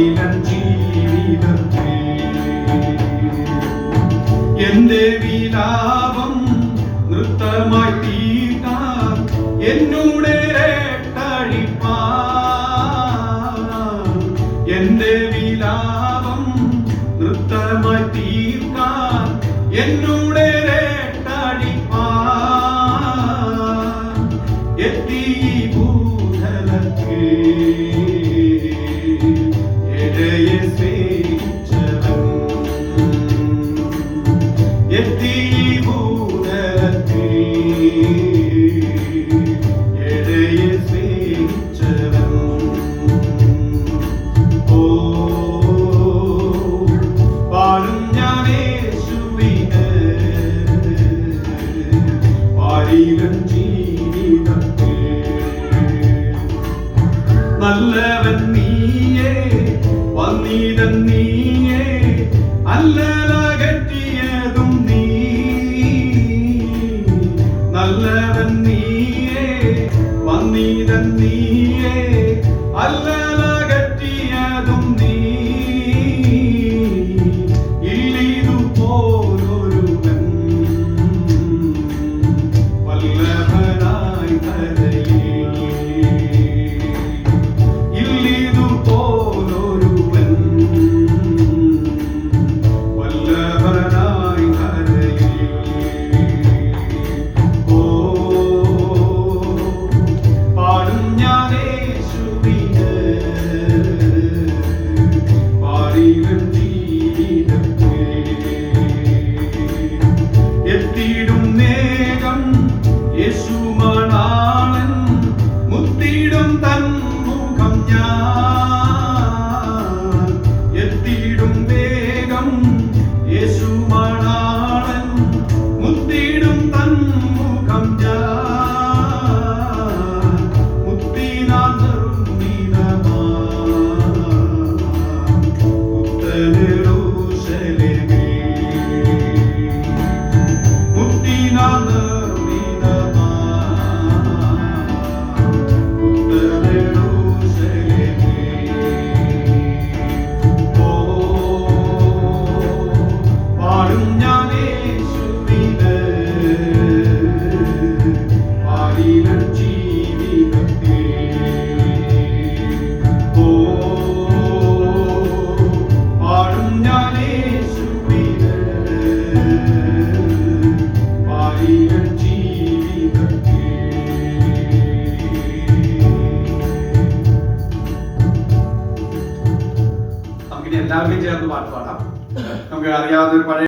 ജീവിതം എന്റെ വിലാപം നൃത്തമായി തീട്ടാൻ എന്നൂടെ രട്ടഴിപ്പാ എന്റെ വിലാപം നൃത്തമായി തീർക്കാൻ എന്നൂടെ വല്ലവൻ നീയേ വന്നീതൻ നീയേ അല്ലലകറ്റിയതും നീ. നല്ലവൻ നീയേ വന്നീതൻ എല്ലാവർക്കും ചേർന്ന് പാട്ട് പാടാം നമുക്ക് അറിയാവുന്ന ഒരു പഴയ